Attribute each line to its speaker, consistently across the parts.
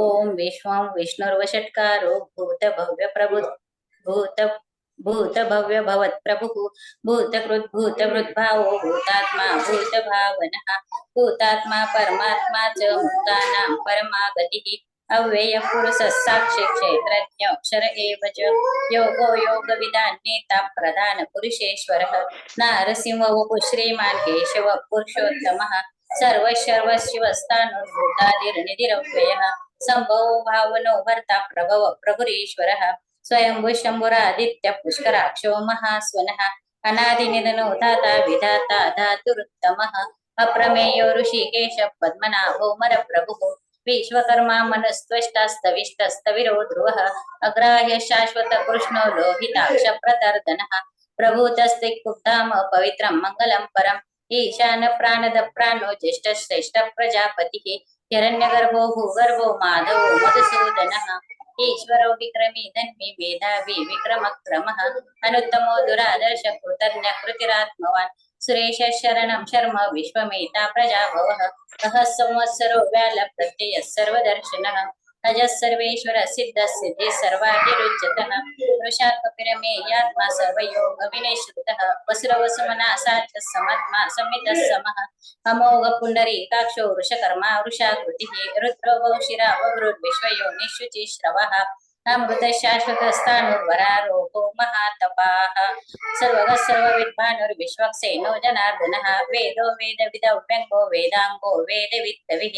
Speaker 1: ओम विश्वं विष्णुर्वषट्कारो भूत भव्य प्रभु भूत भूत भव्य भवत भवत् प्रभुः भूतकृत् भावो भूतात्मा भूत भावन भूतात्मा परमात्मा च मुक्तानां परमा गतिः अव्यय पुरुष साक्षी क्षेत्रज्ञ अक्षर एव च योगो योग विधान नेता प्रधान पुरुषेश्वर नारसिंह वपु श्रीमान् केशव पुरुषोत्तमः सर्वशर्वशिवस्तानुभूतादिर्निधिरव्ययः सम्भवो भावनो भर्ता प्रभव प्रभुरीश्वरः। स्वयंभु शम्भुरादित्य पुष्कराक्षो महास्वनः, अनादिनिधनो दाता विधाता धातुरुत्तमः। अप्रमेयो ऋषिकेश पद्मनाभो मरप्रभुः। विश्वकर्मा मनस्त्वष्टास्तविष्टस्तविरो ध्रुवः अग्राह्य शाश्वत कृष्णो लोहिताक्ष प्रतर्दनः। प्रभूतस्ते कुब्धाम पवित्रं मङ्गलं परम्। ईशान प्राणद प्राणो ज्येष्ठ श्रेष्ठ प्रजापतिः हिरण्यगर्भो भूगर्भो माधवो मधुसूदनः। ईश्वरो विक्रमी धन्वी वेदावी विक्रमक्रमः। अनुत्तमो दुरादर्श कृतज्ञ कृतिरात्मवान्। सुरेश शरणं शर्म विश्वमेता प्रजाभवः। कः संवत्सरो व्याल प्रत्ययः सर्वदर्शनः। अजः सर्वेश्वर सिद्ध सिद्धि सर्वादिरुच्यतः वृषा कपिरमे यात्मा सर्वयोग विनिश्रुतः वसुरवसुमना साच समात्मा पुण्डरीकाक्षो वृषकर्मा, वृषाकृतिः, रुद्रो वंशिरा वभृद्विश्वयो निशुचि अमृत शाश्वत स्थाणुर्वरारोहो महातपाः सर्वगः सर्वविद्वानुर्विश्वक्सेनो जनार्दनः। वेदो वेदविदव्यङ्गो वेदाङ्गो वेदवित्तविः।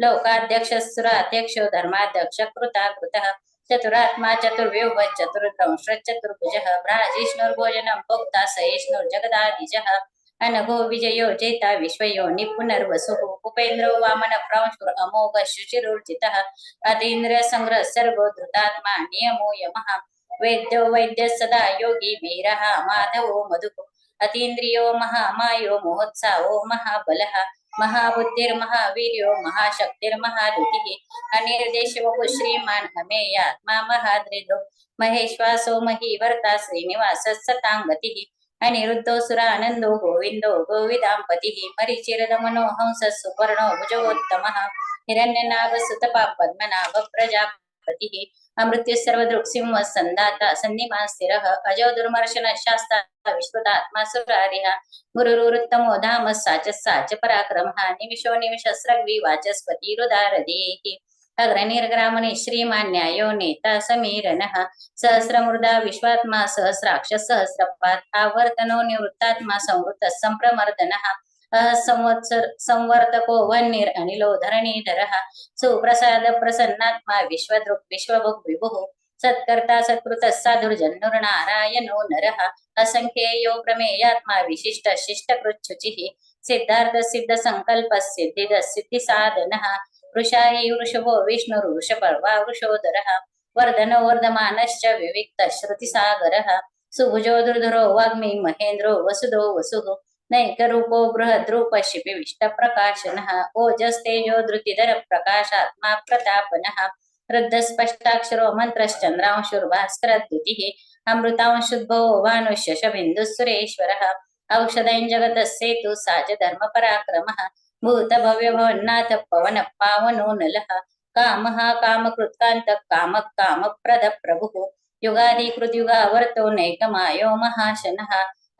Speaker 1: लोकाध्यक्षः धर्माध्यक्ष कृता कृतः चतुरात्मा चतुर्व्यूह चतुर्दंश चतुर्भुजः। भ्राजिष्णुर्भोजनं भोक्ता सहिष्णुर्जगदादिजः अनघो विजयो जेता विश्वयो निपुनर्वसुः। उपेन्द्रो वामन प्रांशुर अमोघ शुचिरुर्जितः। अतीन्द्र संग्रह सर्वो धृतात्मा नियमो यमः। वेद्यो वैद्य सदा योगी वीरः माधवो मधुः। अतीन्द्रियो महामायो महोत्साहो महाबलः। महाबुद्धिर्महावीर्यो महाशक्तिर्महारुतिः अनिर्देशो श्रीमान् अमेयात्मा महाद्रिदो। महेश्वासो महीवर्ता श्रीनिवासः सताङ्गतिः अनिरुद्धो सुरानन्दो गोविन्दो गोविदाम्पतिः मरीचिरदमनो हंस सुपर्णो भुजगोत्तमः हिरण्यनाभसुतपा पद्मनाभ, प्रजापतिः, अमृत्य सर्वदृक्सिंह सन्दाता सन्निमा स्थिरः, अजो दुर्मर्शन शास्ता, विश्वदात्मा, सुरारिः गुरुरुत्तमो धाम, साच साच पराक्रमः निमिषो निमिषस्रग्वि वाचस्पतिरुदारधीः अग्रनिर्ग्रामणे श्रीमान् न्यायो नेता समीरनः सहस्रमृदा विश्वात्मा सहस्राक्ष सहस्रपात् आवर्तनो निवृत्तात्मा, संवृत्तः सम्प्रमर्दनः संवत्सर संवर्तको वह्निर् धरणीधरः, सुप्रसाद प्रसन्नात्मा, विश्वदृक् विश्वभुक् विभुः, सत्कर्ता सत्कृतः साधुर्जन्नुर्नारायणो नरः असङ्ख्येयो प्रमेयात्मा, विशिष्ट शिष्टकृच्छुचिः, सिद्धार्थ सिद्ध सिद्धिसाधनः वृषा हि वृषभो विष्णुर्वृषपर्वा वृषोदरः वर्धनो विविक्त श्रुतिसागरः सुभुजो दुर्धरो वाग्मी महेन्द्रो वसुदो वसुः नैकरूपो बृहद्रूप शिपिविष्टप्रकाशनः ओजस्तेजो धृतिधर प्रकाशात्मा प्रतापनः रुद्धस्पष्टाक्षरो मन्त्रश्चन्द्रांशुर्भास्करद्युतिः अमृतांशुद्भो भानुष्य शबिन्दुः औषधं जगतः सेतु साज धर्मपराक्रमः भूतभव्यभवन्नाथ पवन पावनो नलः कामः कामकृत्कान्तः कामः कामप्रद प्रभुः युगादिकृद्युगावर्तो नैकमायो महाशनः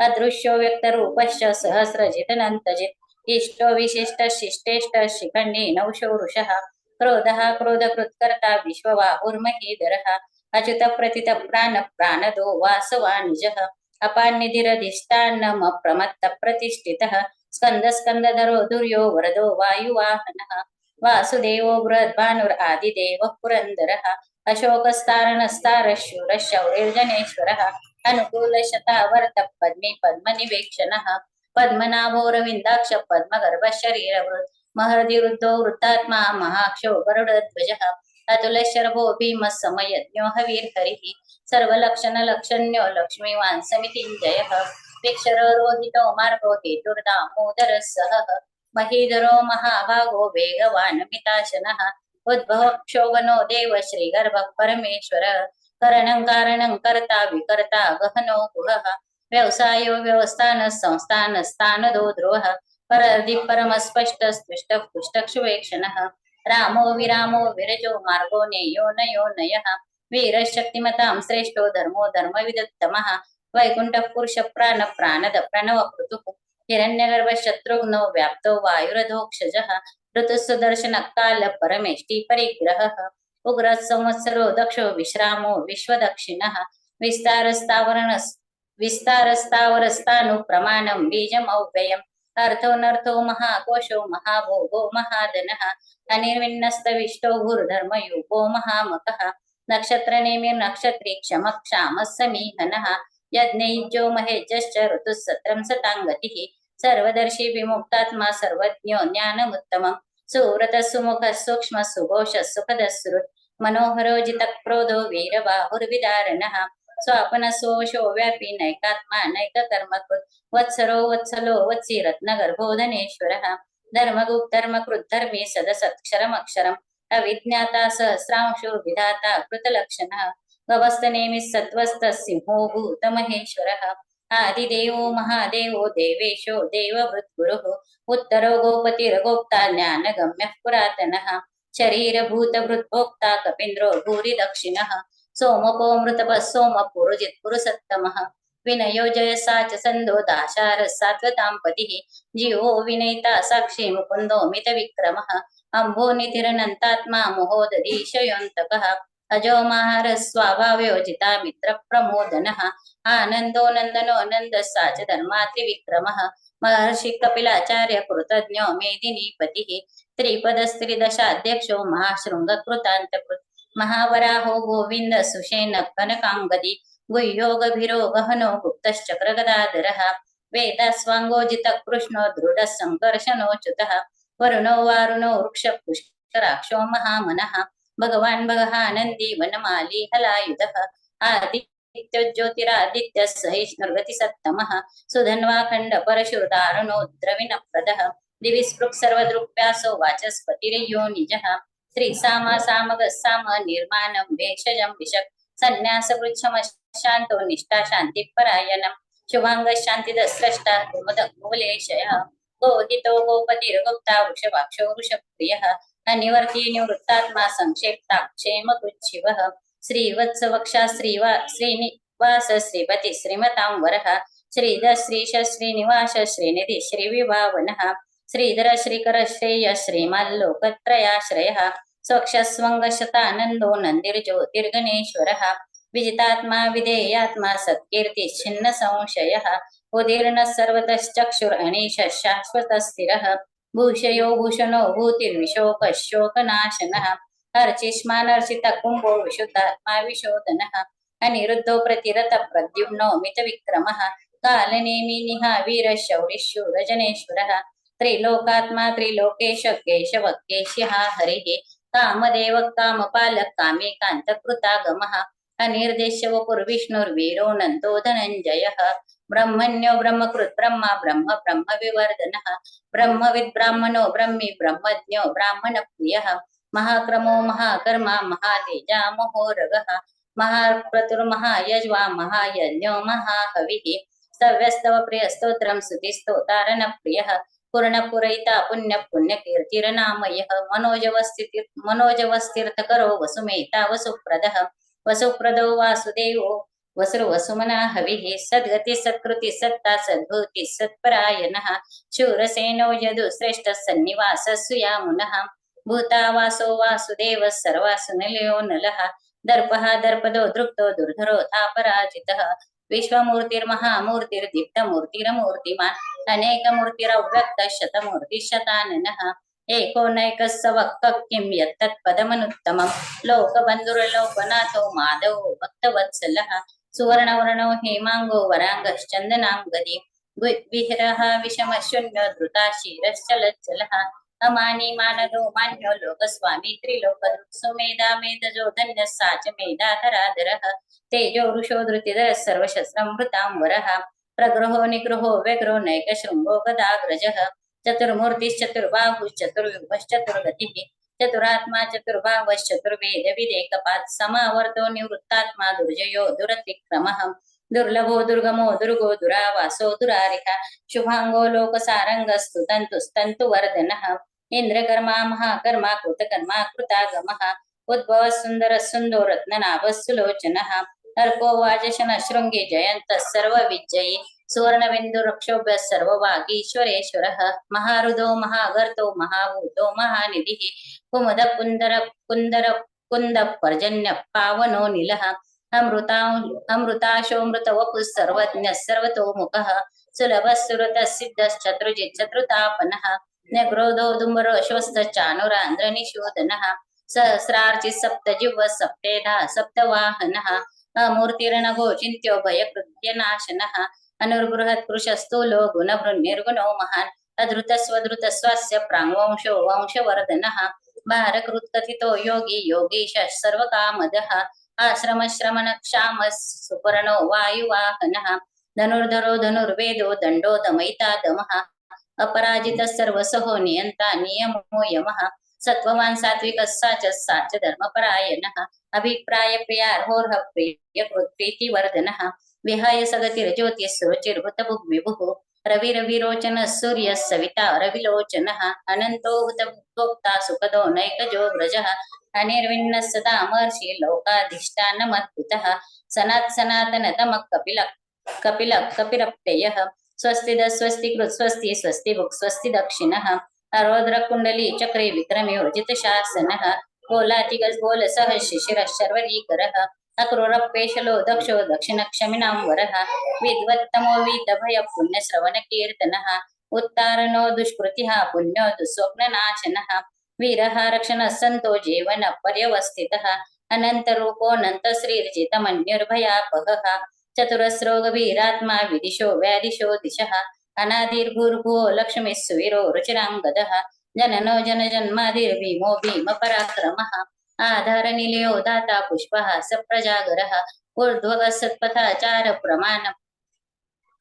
Speaker 1: अदृश्यो व्यक्तरूपश्च सहस्रजितनन्तजित् इष्टो विशिष्ट शिष्टेष्ट शिखण्डी नौशो वृषः क्रोधः क्रोधकृत्कर्ता विश्वबाहुर्महीधरः अच्युत प्रथित प्राण प्राणदो वासवानुजः अपान्निधिरधिष्ठानमप्रमत्त प्रतिष्ठितः स्कन्द स्कन्दधरो दुर्यो वरदो वायुवाहनः। वासुदेवो बृहद्भानुरादिदेवः पुरन्दरः। अशोकस्तारणस्तारशूरः शौर्यर्जनेश्वरः अनुकूलशतावर्त पद्मे पद्मनिवेक्षणः। पद्मनाभोरविन्दाक्ष पद्मगर्भ शरीरवृत् महर्दिवृद्धो वृत्तात्मा महाक्षो गरुडध्वजः। अतुलशर्भो भीमः समयज्ञो हवीर्हरिः। सर्वलक्षणलक्षण्यो लक्ष्मीवान् समितिञ्जयः विक्षरोहितो मार्गो हेतुर्दामोदरः सहः महीधरो महाभागो वेगवान् मिताशनः उद्भव क्षोभनो देव श्रीगर्भः परमेश्वरः। करणं कारणं कर्ता विकर्ता गहनो गुहः। व्यवसायो व्यवस्थान संस्थान स्थानदो ध्रुवः परदि परमस्पष्ट स्पष्ट पुष्टक्षुवेक्षणः। रामो विरामो विरजो मार्गो नेयो नयो नयः। वीरशक्तिमतां श्रेष्ठो धर्मो धर्मविदुत्तमः। ವೈಕುಂಠ ಪುರುಷ ಪ್ರಾಣ ಪ್ರಾಣದ ಪ್ರಣವ ಪೃತು ಹಿರಣ್ಯಗರ್ಭ ಶತ್ರುಘ್ನೋ ವ್ಯಾಪ್ತೋ ವಾಯುರಥೋಕ್ಷಜ ಋತು ಸುದರ್ಶನ ಕಾಲ ಪರಮೇಷ್ಟಿ ಪರಿಗ್ರಹ ಉಗ್ರ ಸಂವತ್ಸರೋ ದಕ್ಷೋ ವಿಶ್ರಾಮೋ ವಿಶ್ವದಕ್ಷಿಣ ವಿಸ್ತಾರಸ್ತಾವರಣ విస్తారస్థావరస్థాను ప్రమాణం బీజం ఔవ్యయం అర్థోనర్థో మహాకోశో మహాభోగో మహాదన అనిర్విన్నస్తవిష్టో గురుధర్మయోగో మహామక నక్షత్రనేమిర్ నక్షత్రీ క్షమ క్షామ సమీహన यज्ञयुज्यो महेजश्च ऋतुः सत्रं सताङ्गतिः सर्वदर्शी विमुक्तात्मा सर्वज्ञो ज्ञानमुत्तमम् सुव्रतः सुमुखः सूक्ष्मः सुघोषः सुखदः सुहृत् मनोहरो जितक्रोधो वीरबाहुर्विदारणः स्वापनसोऽशो व्यापी नैकात्मा नैककर्मकृत् वत्सरो वत्सलो वत्सी रत्नगर्भोधनेश्वरः धर्मगुप्तर्मकृद्धर्मी सदसत्क्षरमक्षरम् अविज्ञाता सहस्रांशुर्विधाता कृतलक्षणः गवस्तनेमिः सत्त्वस्तः सिंहो भूतमहेश्वरः आदिदेवो, महादेवो, देवेशो देवभृद्गुरुः उत्तरो गोपतिर्गोप्ता, ज्ञानगम्यः पुरातनः, शरीरभूतभृद्भोक्ता, कपीन्द्रो भूरि दक्षिणः सोमको मृतपः सोमपुरुजित् पुरुषत्तमः विनयो, जयसा च सन्दो दाशारः जीवो विनयिता साक्षी, मुकुन्दो, मितविक्रमः, अम्भो निधिरनन्तात्मा मोहोदधीशयोऽन्तकः अजो महारः स्वाभावयोजिता मित्रप्रमोदनः आनन्दो नन्दनो नन्दः सा च धर्मात्रिविक्रमः महर्षि कपिलाचार्य कृतज्ञो मेदिनीपतिः। त्रिपदस्त्रिदशाध्यक्षो महाशृङ्गकृतान्तकृत्। महावराहो गोविन्द सुषेण कनकाङ्गदी। गुह्यो गभीरो गहनो गुप्तश्चक्रगदाधरः। वेदास्वाङ्गोजित कृष्णो दृढः सङ्कर्षणोच्युतः वरुणो वारुणो वृक्षपुष्कराक्षो महामनः। भगवान् भगहानन्दी वनमाली हलायुधः। आदित्यो ज्योतिरादित्यः सहिष्णुर्गतिसत्तमः। सुधन्वाखण्ड परशुदारुणो द्रविणप्रदः दिवि स्पृक् सर्वदृक्प्यासो वाचस्पतिर्यो निजः निर्माणं भेषजं निष्ठा शान्तिपरायणं। शुभाङ्गः शान्तिदस्रष्टा कुमुदकुलेशयः गोहितो गोपतिर्गुप्ता वृषभाक्षो वृषप्रियः। अनिवर्ती निवृत्तात्मा संक्षेप्ता क्षेमकुच्छिवः श्रीवत्सवक्षा श्रीवा श्रीनिवास श्रीपति श्रीमतां वरः श्रीधर श्रीश श्रीनिवास श्रीनिधि श्रीविभावनः। श्रीधर श्रीकर श्रेय श्रीमल्लोकत्रयाश्रयः। स्वक्षस्वङ्गशतानन्दो नन्दिर्ज्योतिर्गणेश्वरः। विजितात्मा विधेयात्मा सत्कीर्तिश्छिन्न संशयः। उदीर्णः शाश्वतः स्थिरः। भूषयो भूषणो भूतिर्विशोकशोकनाशनः अर्चिष्मानर्चितकुम्भो विशुद्धात्मा विशोधनः अनिरुद्धो प्रतिरत प्रद्युम्नो मितविक्रमः कालनेमि निहा वीरशौरिशूरजनेश्वरः त्रिलोकात्मा त्रिलोकेश केश्यः हरिः कामदेव कामपालः कामेकान्तकृतागमः अनिर्देश्य वपुर्विष्णुर्वीरो नन्दो धनञ्जयः ब्रह्मण्यो ब्रह्मकृत् ब्रह्म ब्रह्म ब्रह्मविवर्धनः ब्रह्मविद् ब्राह्मणो ब्रह्मी ब्रह्मज्ञो ब्राह्मणप्रियः महाक्रमो महाकर्मा महातेजा महोरगः महाक्रतुर्महायज्वा महायज्ञो महाहविः स्तव्यस्तव प्रियस्तोत्रं स्तुतिस्तोतारणप्रियः पूर्णपुरयिता पुण्य पुण्यकीर्तिरनामयः मनोजवस्थिति मनोजवस्तीर्थकरो वसुमेता वसुप्रदः वसुप्रदो वासुदेवो वसुर्वसुमना हविः सद्गति सत्कृति सत्ता सद्भूति सत्परायणः शूरसेनो यदुश्रेष्ठः सन्निवासः सुयामुनः भूतावासो वासुदेवः सर्वासुनिलयो नलः दर्पः दर्पदो दृप्तो दुर्धरो तापराजितः विश्वमूर्तिर्महामूर्तिर्दीप्तमूर्तिरमूर्तिमान् अनेकमूर्तिरव्यक्तः शतमूर्तिशताननः एको नैकः स वक्तः किं यत्तत्पदमनुत्तमं लोकबन्धुरलोकनाथो माधवो भक्तवत्सलः सुवर्णवर्णो हेमाङ्गो वराङ्गश्चन्दनाङ्गदी विहरः विषमशून्यो धृता क्षीरश्चलच्चलः अमानी मानदो मान्यो लोकस्वामी त्रिलोकदृक्सुमेधा मेधजो धन्यः सा च मेधाधराधरः तेजो वृषो धृतिधरः सर्वशस्त्रमृतां वरः प्रगृहो निगृहो व्यग्रो नैकशृङ्गो गदाग्रजः चतुर्मूर्तिश्चतुर्बाहुश्चतुर्युगश्चतुर्गतिः चतुरात्मा चतुर्भावश्चतुर्वेद विदेकपात् समावर्तो निवृत्तात्मा दुर्जयो दुरतिक्रमः। दुर्लभो दुर्गमो दुर्गो दुरावासो दुरारिः शुभाङ्गो लोकसारङ्गस्तु तन्तुस्तन्तुवर्धनः इन्द्रकर्मा महाकर्मा कृतकर्मा कृतागमः। उद्भवः सुन्दरः सुन्दो रत्ननाभः सुलोचनः अर्को वाजशन शृङ्गे जयन्तः सर्वविजयी। सुवर्णबिन्दुरक्षोभ्यः सर्ववागीश्वरेश्वरः महारुदो, महागर्तो, महाभूतो, महानिधिः। कुमुद कुन्दर कुन्दर कुन्द पर्जन्य पावनो निलः। अमृता अमृताशोऽमृत वपुः सर्वज्ञः सर्वतोमुखः। सुलभः सुरतः सिद्धश्चतुर्जित् चतुर्तापनः। न्यग्रोधो दुम्बरो श्वस्तचानुरान्ध्रनिशोधनः सहस्रार्चि सप्तजिह्व, सप्तेधा, सप्तवाहनः। अमूर्तिरणगो चिन्त्यो भयकृत्यनाशनः अनुर्बृहत्कृशस्थूलो गुणभृन्निर्गुणो महान्। अधृतस्वधृतस्वस्य प्राङ्वंशो वंशवर्धनः। भारकृत्कथितो योगी योगीशः सर्वकामदः। आश्रमश्रमणक्षामः सुपर्णो वायुवाहनः। धनुर्धरो धनुर्वेदो दण्डो दमयिता दमः। अपराजितः सर्वसहो नियन्ता नियमो यमः। सत्त्ववान् सात्विकः सा च सा च धर्मपरायणः। अभिप्राय प्रियार्होर्ह प्रिय प्रीतिवर्धनः विहाय सुरुचिर्भुतभुग् विभुः रविरविरोचनः सूर्यः सविता रविलोचनः अनन्तो हुतभोक्ता सुखदो नैकजो व्रजः। अनिर्विण्णः सदा महर्षि लोकाधिष्ठानमद्भुतः सनात् सनातनतमः कपिल कपिल कपिरप्ययः स्वस्तिद स्वस्ति कृत् स्वस्ति स्वस्ति भुक् स्वस्ति दक्षिणः अरोद्रकुण्डली चक्रे विक्रमे शासनः कोलातिगोलसः शिशिरः शर्वरीकरः। अक्रूरपेशलो दक्षो दक्षिणक्षमिनां वरः। विद्वत्तमो वीतभय पुण्यश्रवणकीर्तनः। उत्तारणो दुष्कृतिः पुण्यो दुःस्वप्ननाशनः। वीरः रक्षणः सन्तो जीवन पर्यवस्थितः। अनन्तरूपोऽनन्तश्रीर्जितमन्युर्भयापहः चतुरस्रोगभीरात्मा विदिशो व्यादिशो दिशः। अनादिर्भूर्भुवो लक्ष्मीः सुवीरो रुचिराङ्गदः। जननो जनजन्मादिर्भीमो भीमपराक्रमः। आधारनिलयो दाता पुष्पः, सप्रजागरः ऊर्ध्वगः सत्पथाचार प्रमाण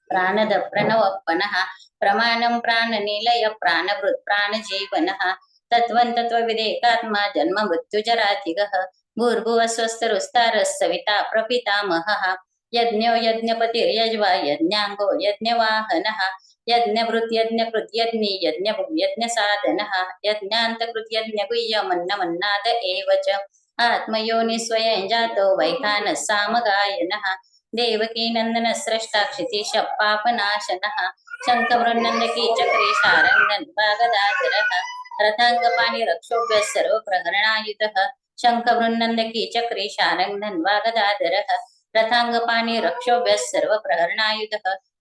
Speaker 1: प्राणद प्रणवपनः प्रमाणं प्राणनिलय, प्राणभृत्, प्राणजीवनः, तत्त्वं तत्त्वविदेकात्मा जन्म मृत्युजरातिगः भूर्भुवः स्वस्तरुस्तारः सविता प्रपितामहः, यज्ञो यज्ञपतिर्यज्वा, यज्ञाङ्गो यज्ञवाहनः यज्ञभृत् यज्ञकृत् यज्ञी यज्ञभुग् यज्ञसाधनः यज्ञान्तकृत् यज्ञगुह्यमन्नमन्नाद एव च। आत्मयोनि स्वयं जातो वैखानः सामगायनः। देवकी नन्दन स्रष्टा क्षितीश पापनाशनः। शङ्खवृन्नन्दकी चक्रे रक्षोभ्यः सर्वप्रहरणायुधः। शङ्खवृन्नन्दकी चक्रे शारङ्गन् वागदाधरः रथाङ्गपाणि रक्षोभ्यः सर्वप्रहरणायुधः।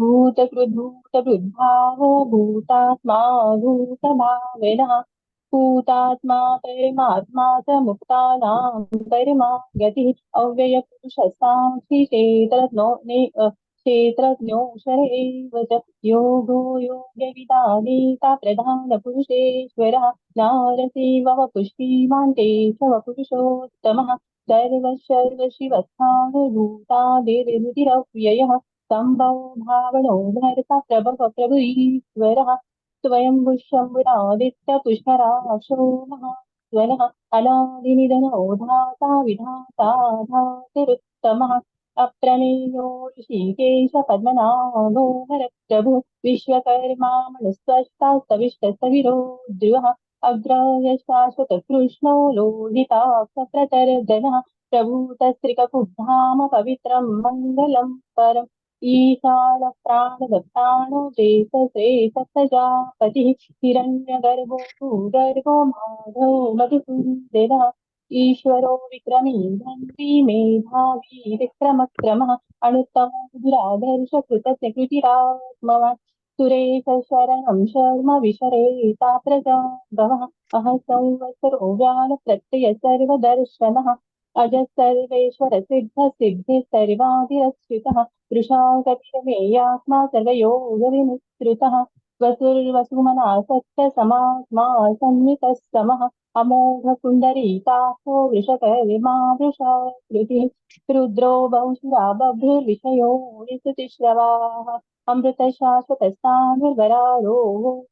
Speaker 2: भूतकृद्भूतभृद्भावो भूतात्मा भूतभाविनः भूतात्मा परमात्मा च मुक्तानां परमा गतिः अव्ययपुरुषसाक्षिचेतरत्नो ने क्षेत्रज्ञोऽक्षर एव च योगो योग्यविदानीता प्रधानपुरुषेश्वरः नारसिंहः पुष्टिमान् केशवपुरुषोत्तमः सर्वशर्वशिवस्थानुभूतादिर्निरव्ययः सम्भवो भावनो भर्ता प्रभव प्रभु ईश्वरः स्वयम्भुः शम्भुरादित्यपुष्कराक्षो महास्वनः अनादिनिधनो धाता विधाता धातुरुत्तमः। अप्रमेयो ऋषिकेश पद्मनाभो हरप्रभु विश्वकर्मा मनुस्वष्टा सविष्टसविरो द्रुवः अग्राय शाश्वत कृष्णो लोहिताक्षप्रतर्जनः प्रभूतस्त्रिककुब्धाम पवित्रं मङ्गलं परम्। ईशान प्राणदप्राणो देशश्रेष्ठप्रजापतिः हिरण्यगर्भो भूगर्भो माधवो मधुसूदनः ईश्वरो विक्रमी धन्वी मेधावी विक्रमक्रमः अणुत्तमो दुरादर्श कृतस्य कृतिरात्मवान् सुरेश शरणं शर्म विशरेता प्रजा भवः अह संवत्सरो व्यान प्रत्यय सर्वदर्शनः अज सर्वेश्वर सिद्ध सिद्धि सर्वादिरच्युतः वृषा कपिरमेयात्मा सर्वयोग विनिश्रितः वसुर्वसुमना सत्य समात्मा समः अमोघ पुण्डरीकाक्षो वृषकर्मा वृषाकृतिः रुद्रो बहुशुरा बभ्रुर्विषयो निसुतिश्रवाः अमृतशाश्वतस्तानुर्वरारो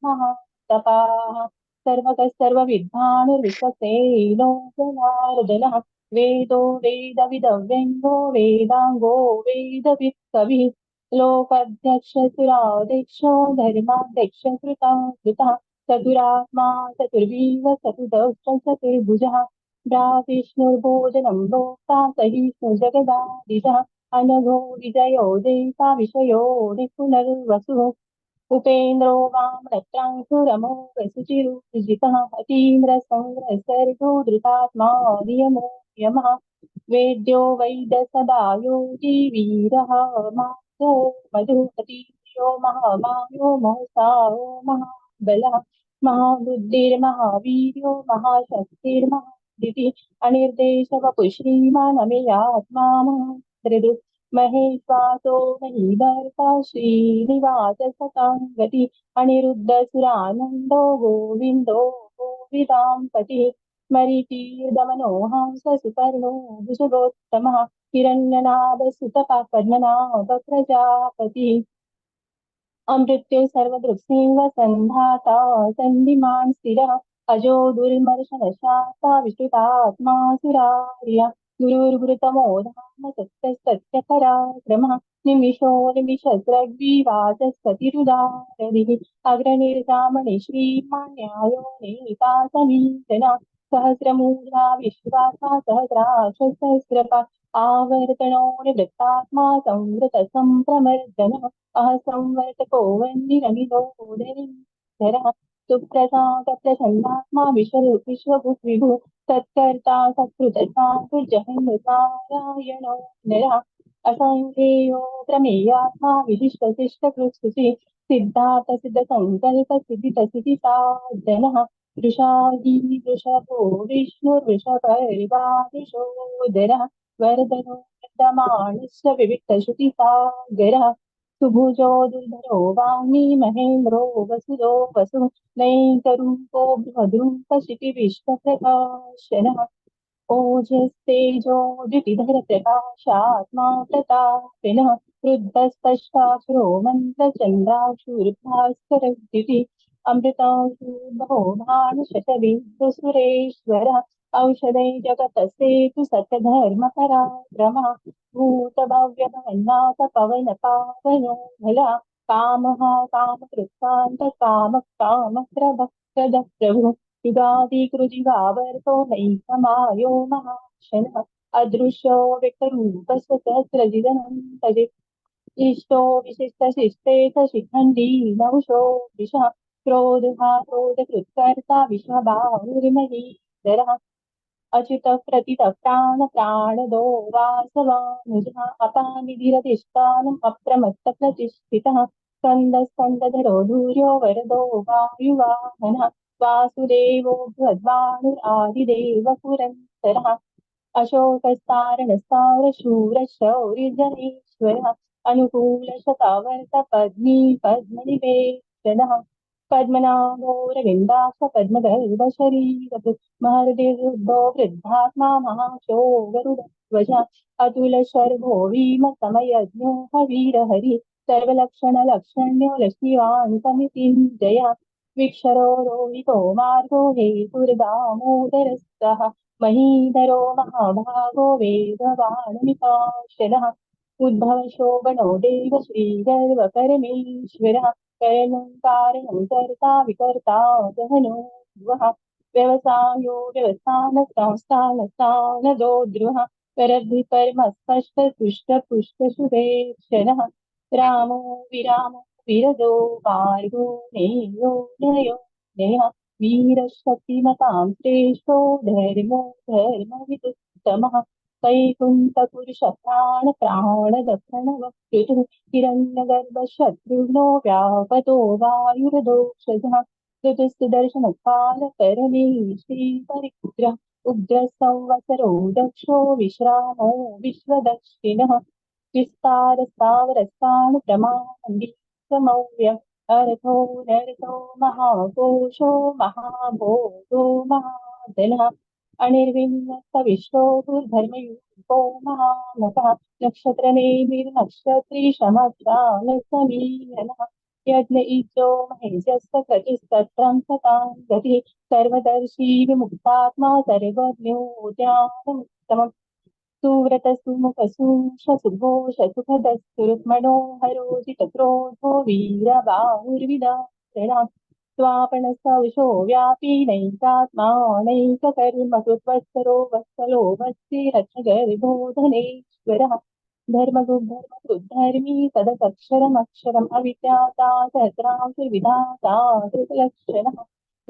Speaker 2: महातपाः सर्वकः सर्वविद्वानुर्विश्वसेनो जनार्दनः वेदो वेदविदव्यङ्गो वेदाङ्गो वेदवित् कविः लोकाध्यक्षसुराध्यक्षो धर्माध्यक्ष कृता कृतः चतुरात्मा चतुर्वीव चतुर्दश चतुर्भुजः ब्राविष्णुर्भोजनं भोक्ता सहिष्णुजगदादिशः अनघो विजयो देता विषयो निपुनर्वसुः उपेन्द्रो वामनत्रांशुरमो वसुचिरुजितः अतीन्द्रसंग्रसर्गो धृतात्मा नियमो यमः वेद्यो वैद सदा योगी वीरः माधो मधु अतीन्द्रियो महामायो महसायो महाबलः महाबुद्धिर्महावीर्यो महाशक्तिर्महादिति अनिर्देशवपु श्रीमानमेयात्मा महादृदु महेश्वासो महीधर्ता श्रीनिवास सताङ्गति अनिरुद्धसुरानन्दो गोविन्दो गोविदां पतिः मरीचीर्दमनो हंस सुपर्णो भुजगोत्तमः हिरण्यनाभसुतपा पद्मनाभ प्रजापतिः अमृत्यो सर्वदृक्सिंह सन्धाता सन्धिमान् स्थिरः, अजो दुर्मर्शनशाता विश्रुतात्मा सुरार्य गुरुर्वृतमो धाम सत्यसत्यपराक्रमः निमिषो निमिषद्रग्विवाचस्पतिरुदारदिः अग्रनिर्गामणि श्रीमान्यायो नीता समीचना। सहस्रमूर्धा विश्वासा सहस्राशसहस्रपा आवर्तनो निवृत्तात्मा संवृतसम्प्रमर्दनः अहसंवर्तको वन्निरमिदो उदरीधरः सुप्रसादप्रसन्नात्मा विश्व विश्वभुक् विभुः सत्कर्ता सत्कृतसाधुर्जहन्नारायणो नरः असङ्ख्येयो प्रमेयात्मा विशिष्टशिष्टकृत्सुचि सिद्धार्थ सिद्धसङ्कल्प वृषाही वृषभो विष्णुर्वृषपर्वादिशोदरः वरदनो सुभुजो दुर्धरो महेन्द्रो वसुदो वसु नैकरूपो बृहद्रूपशिपि विश्वप्रकाशनः ओजस्तेजो द्युतिधर प्रकाशात्मा प्रतापिनः रुद्धस्पष्टाक्षरो मन्त्रचन्द्राशूर्भास्करद्युति अमृताशूर्भो भानुशतबिन्दुसुरेश्वरः औषधै जगतस्तेतु सत्यधर्मपराक्रमः भूतभव्यभवन्नाथ पवन पावनो भला कामः कामकृत्कान्त काम काम प्रभक्तद प्रभु युगादिकृजिगावर्तो नैकमायो महाशनः, अदृश्यो तजित् इष्टो विशिष्टशिष्टेत शिखण्डी विषः क्रोधः क्रोधकृत्कर्ता विश्वबाहुर्महीधरः अच्युत प्रतित प्राण प्राणदो वासवानुजः अपानिधिरधिष्ठानम् अप्रमत्त प्रतिष्ठितः स्कन्द स्कन्दधरो धूर्यो वरदो वायुवाहनः, वासुदेवो बृहद्वाणुरादिदेव पुरन्दरः अशोकस्तारणस्तारशूरशौर्यजनेश्वरः अनुकूलशतावर्त पद्मी पद्मनिवेशनः पद्मनाभोरविन्दाक्ष पद्मगर्भशरीरभृ महर्दिर्वृद्धो वृद्धात्मा महाशो गरुडध्वज अतुल शर्भो भीम समयज्ञो हवीरहरि सर्वलक्षणलक्षण्यो लक्ष्मीवान् समितिञ्जय विक्षरो रोहितो मार्गो हेतुर्दामोदरस्तः महीधरो महाभागो वेदवाणमिकाशनः उद्भव शोभनो देव श्रीगर्वपरमेश्वरः करणं कारणं कर्ता विकर्ता गहनो ध्रुवः व्यवसायो पुष्ट शुभेक्षणः रामो विरामो विरजो मार्गो नेयो नयो नयः वीरशक्तिमतां श्रेष्ठो धर्मो वैकुण्ठपुरुषप्राण प्राणदक्षणवक्तुः हिरण्यगर्भशत्रुघ्नो व्यापतो परमे श्रीपरिपुत्रः उग्रसंवसरो दक्षो विश्रामो विश्वदक्षिणः। विस्तारस्तावरस्तानुप्रमाणमौर्य अर्थो नर्थो महाकोशो महाभोगो महाधनः अनिर्विण्णस्तविश्वो धर्मयुक्तो महानतः नक्षत्रनेमिर्नक्षत्री यज्ञ सतां गतिः सर्वदर्शी विमुक्तात्मा सर्वज्ञो ज्ञानमुत्तमम् सुव्रतसुमुखसूषसुघोषसुखदस्फुरुत्मनोहरो जितक्रोधो वीरबाहुर्विदारणाम् स्वापणसविशो व्यापी नैकात्मा नैककर्म कृत्वत्सरो वत्सलो वत्सिरक्षगर्भोधनेश्वरः धर्मगुद्धर्मकृद्धर्मी तदसक्षरमक्षरम् अविद्याता सहस्रांशविधाता कृतलक्षणः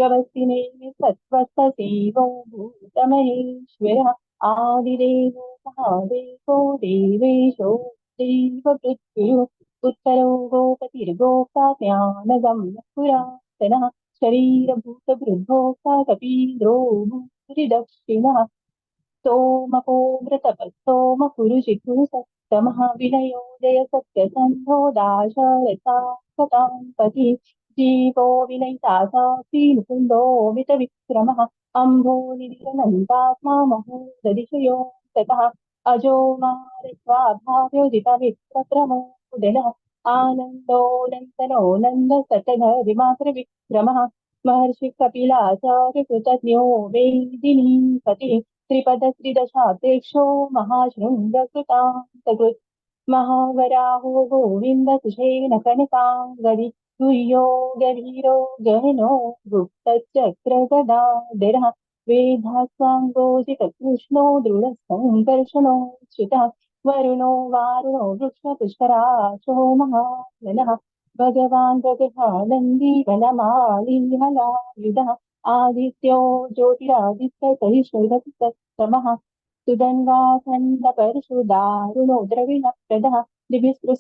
Speaker 2: व्यवस्थिनेमि सत्त्वस्तसेवो भूतमहेश्वरः। आदिदेवो महादेवो देवेशो देवपृथ्वीः उत्तरो गोपतिर्गोप्ता ज्ञानगम्य पुरातनः शरीरभूतभृद्भोक्ता कपीन्द्रो भूरिदक्षिणः सोमको मृतपः पुरुषितु सप्तमः विनयो जय सत्यसन्धो दाशरथा पति जीवो विनयिता साक्षी मुकुन्दो मितविक्रमः अम्भो निधिरनन्तात्मा महोदधिशयो ततः अजो मारस्वाभाव्योदितविप्रमोदनः आनन्दोऽनन्तनो नन्द सतधरिमात्रविक्रमः महर्षि कपिलाचार्य कृतज्ञो वेदिनी पतिः त्रिपदत्रिदशाध्यक्षो महाशृङ्गकृतान्तकृत्। महावराहो गोविन्द कुशेन कनकाङ्गदि। तुह्यो गभीरो गहनो गुप्तचक्रगदाधरः। वेदास्वाङ्गोजितकृष्णो दृढसङ्कर्षणो श्रुतः वरुणो वारुणो वृक्षपुष्कराशो महाननः। भगवान् प्रगृहानन्दी वनमालिहलायुधः आदित्यो ज्योतिरादित्यसहिष्णुरति तत्तमः सुदन्वाखण्डपरशुदारुणो द्रविणप्रदः दिभिस्पृः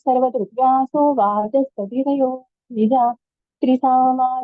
Speaker 2: वाचस्पतिरयो निजा। त्रिसामा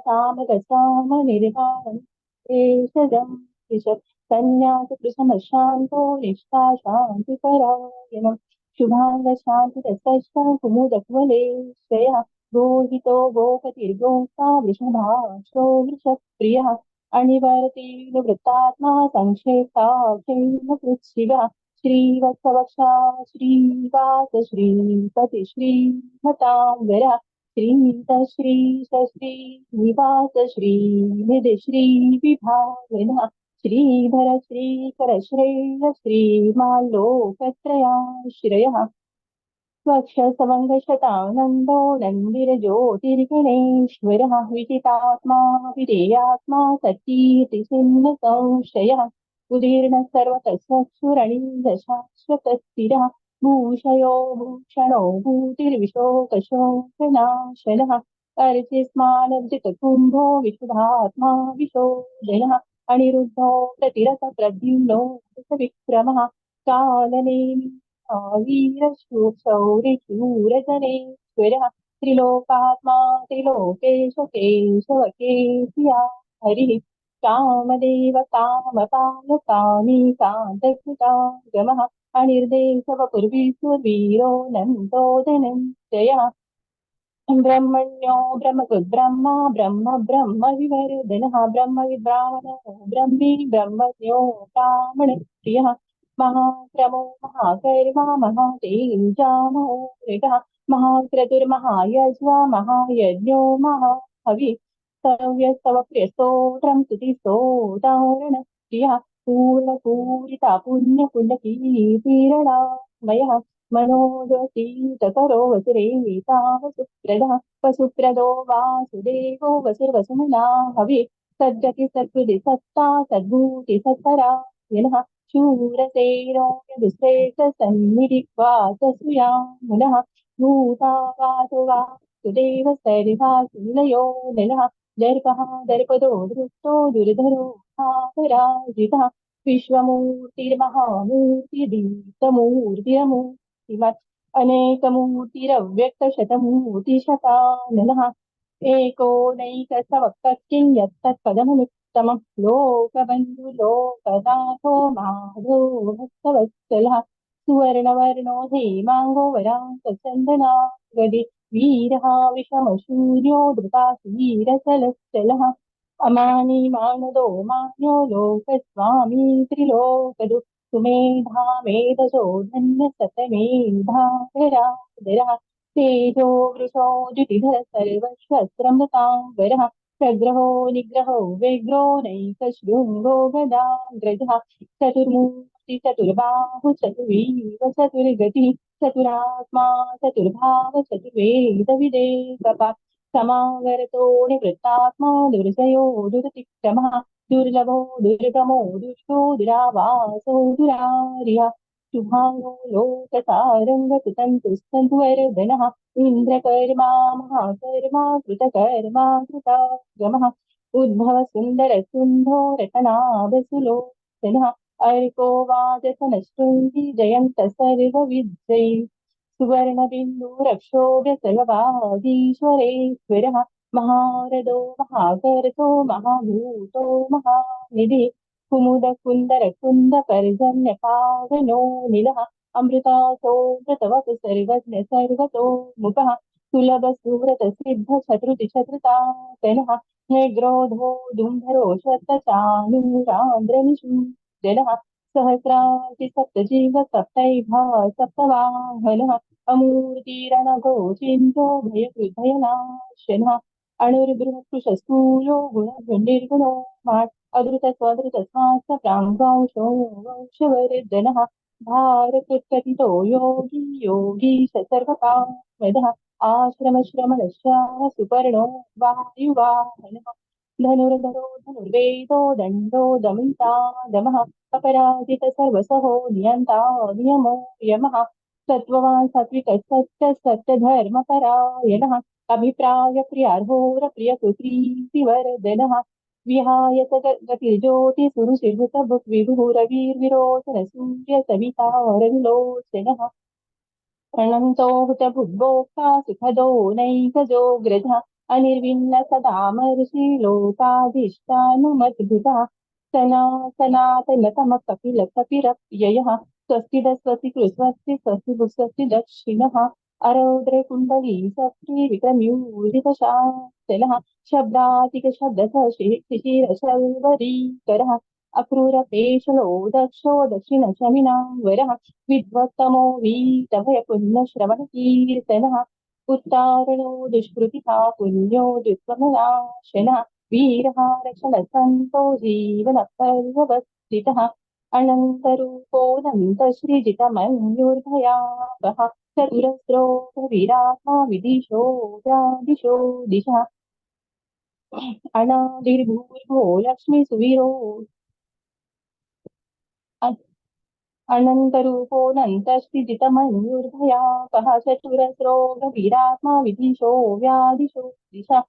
Speaker 2: त्रिश सन्न्यासकृशमशान्तो निष्ठा शान्तिपरायणम् शुभाङ्गशान्तिरसष्टा कुमुदक्वलेश्वयः गोहितो गोपतिर्गोक्ता वृषभाश्रो वृषप्रियः अणिवर्तीनुवृत्तात्मा संक्षेप्ताक्षेम कृच्छिवः श्रीवत्सवक्षा। श्रीवास श्रीपति श्रीमताङ्गरः श्रीत श्रीश श्रीनिवास श्रीनिधि श्रीविभावनः श्रीधर श्रीकर श्रेय श्रीमाल्लोकत्रयाश्रयः स्वक्षसमङ्गशतानन्दो नन्दिरज्योतिर्गणेश्वरः विदितात्मा विधेयात्मा सतीतिसिन्न संशयः उदीर्ण सर्वतस्वक्षुरणीदशाश्वतस्थिरः भूषयो भूषणो भूतिर्विशोकशोकनाशनः अर्चिस्मानर्जितकुम्भो विशुधात्मा विशोदनः अनिरुद्धो प्रतिरतप्रद्युम्नो विक्रमः कालनेमि वीरशूरशौरिशूरजनेश्वरः त्रिलोकात्मा त्रिलोकेश केशव केशिया हरिः कामदेव कामपाल कामीकान्तकृता गमः अनिर्देशवपुर्वीसुर्वीरो नन्दो धनञ्जयः ब्रह्मण्यो ब्रह्मकृद्ब्रह्मा ब्रह्म ब्रह्म विवर्धनः ब्रह्म विद्रावणो ब्रह्मी, ब्रह्मज्ञो, ब्राह्मण प्रियः। महाक्रमो महाकर्मा, महातेजामो ऋगः महाक्रतुर्महायज्वा महायज्ञो, महाहवि। सव्यस्तव प्रियस्तोत्रं स्तुतिस्तोतारण प्रियः। पूर्णपूरिता पुण्यपुण्यकीर्तिरणामयः मनोदसीतकरो वसुरेतावसुप्रदः वसुप्रदो वासुदेवो वसुर्वसुमना हवि। सद्गति सत्कृति सत्ता, सद्भूति सत्परा, यनः मुनः। भूता वासो वासुदेव सर्वासुनिलयो निलः दर्पः दर्पदो दृष्टो दुर्धरो पराजितः विश्वमूर्तिर्महामूर्तिदीप्तमूर्तिरमूर्तिमत् अनेकमूर्तिरव्यक्तशतमूर्तिशताननः एको नैकसवक्तः किं यत्तत्पदमनु प्रियोत्तमः लोकबन्धु लोकनाथो माधो भक्तवत्सलः सुवर्णवर्णो हेमाङ्गो वराङ्कचन्दना गदि वीरः विषमशूर्यो धृताशीरसलश्चलः अमानी मानदो मान्यो लोकस्वामी त्रिलोकदु सुमेधा मेधसो धन्य सतमेधाधराधरः तेजो वृषो द्युतिधर सर्वशस्त्रमृताम्बरः सग्रहो निग्रहो व्यग्रो नैकशृङ्गो गदाग्रजः चतुर्मूर्ति चतुर्बाहु चतुर्वीव चतुर्गतिः चतुरात्मा चतुर्भाव चतुर्वेदविदेकपा समागरतो निवृत्तात्मा दुर्जयो दुरतिक्रमः दुर्लभो दुर्गमो दुष्टो दुरावासो दुरार्यः शुभाङ्गो लोकसारङ्गतुतन्तुस्तन्तुवर्धनः इन्द्रकर्मा महाकर्मा कृतकर्मा कृतागमः उद्भव सुन्दर सुन्धो रतनाभसुलोचनः अर्को वादसनशृङ्गी जयन्त सर्वविद्यै सुवर्णबिन्दुरक्षोभ्य सर्ववादीश्वरेश्वरः महारदो महाकर्तो महाभूतो, महानिधि, कुमुद, कुन्दर, कुन्द, पर्जन्य, पावनो, निलः अमृतासोऽमृतवत् सर्वज्ञ, सर्वतो मुखः, सुलभ, सुव्रत, सिद्ध, शत्रुति शत्रुतातनः निग्रोधो दुम्भरो शतचानुरान्द्रनिषु जलः सहस्राति सप्तजीव, सप्तैभा, सप्तवाहनः अमूर्तिरणघो चिन्तो भयकृभयनाशनः अणुर्बृहत्कृशस्थूलो गुणनिर्गुणो माट् अदृत स्वदृत स्वास्थ प्राङ्गांशो भारकृत्कथितो योगी योगीश सर्वकामदः आश्रमश्रमणश्याम सुपर्णो वायुवाहनः। धनुर्धरो दमिता नियमो यमः। सत्त्ववान् सात्विक सत्य सत्यधर्मपरायणः अभिप्राय प्रियार्होर प्रियकृतीतिवर्धनः विहाय स गतिर्ज्योति सुरुचिर्भुत भुक् विभुरवीर्विरोचन सूर्य सविता रविलोचनः प्रणन्तो हुत भुग्भोक्ता सुखदो नैकजो ग्रजः अनिर्विण्ण सदामर्षिलोकाधिष्ठानमद्भुतः सना सनातनतम कपिल कपिरप्ययः स्वस्ति स्वस्ति कृस्वस्ति स्वस्ति भुस्वस्ति दक्षिणः अरौद्र कुण्डली सप्ति विक्रम्यूलितशासनः शब्दातिक शब्दः शिशिर शर्वरीकरः अक्रूरपेशलो, दक्षो विद्वत्तमो उत्तारणो दुष्कृतिहा पुण्यो वीरः अनन्तरूपोऽनन्तश्रीजितमन्युर्भयावः चतुरस्रो विरामा विदिशो व्यादिशो दिशः अनादिर्भूर्भो लक्ष्मी सुवीरो अनन्तरूपोऽनन्तश्रीजितमन्युर्भयापः चतुरस्रो गभीरात्मा विदिशो व्यादिशो दिशा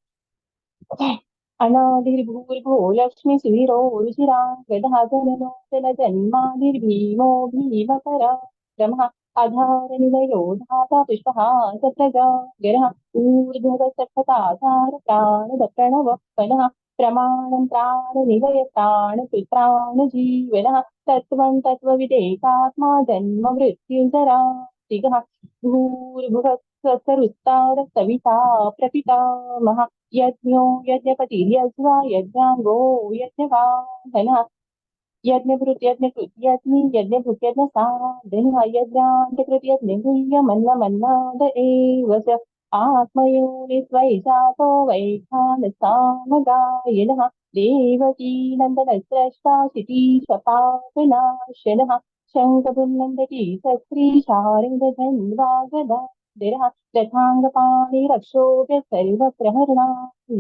Speaker 2: अनादिर्भूर्भो लक्ष्मी सुवीरो रुचिरा गदः जननो जनजन्मादिर्भीमो भीमपराक्रमः धाता पुष्पः सप्रजा गरः ऊर्ध्वसखताधार प्राणदप्रणव पनः प्रमाणं प्राणनिलय प्राणपित्राणजीवनः तत्त्वं तत्त्वविदेकात्मा जन्म मृत्युजरा तिगः भूर्भुवः सरुत्तार सविता प्रपितामहः यज्ञो यज्ञपतिर्यज्वा यज्ञाङ्गो यज्ञवाहनः यज्ञभृत् यज्ञकृत् यज्ञि यज्ञभृत् यज्ञसाधनः यज्ञान्तकृत् यज्ञगुह्यमन्नमन्नाद एव च आत्मयोनिस्वै जातो वैखानसामगायनः देवकीनन्दनस्रष्टा शितीशपापनाशनः शङ्खपुन्नन्दती सस्त्री शारङ्गधन्वागदा दिरः रथाङ्गपाणिरक्षोभ्य सर्वप्रहरणा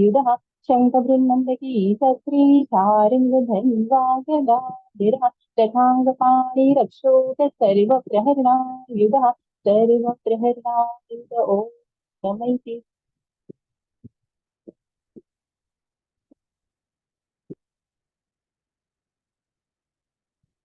Speaker 2: युधः शङ्खबृन्नन्दकी सस्त्री शारङ्गधन्वागदा दिरः रथाङ्गपाणिरक्षोभ्य सर्वप्रहरणा युधः सर्वप्रहरणा युध ॐ नमैति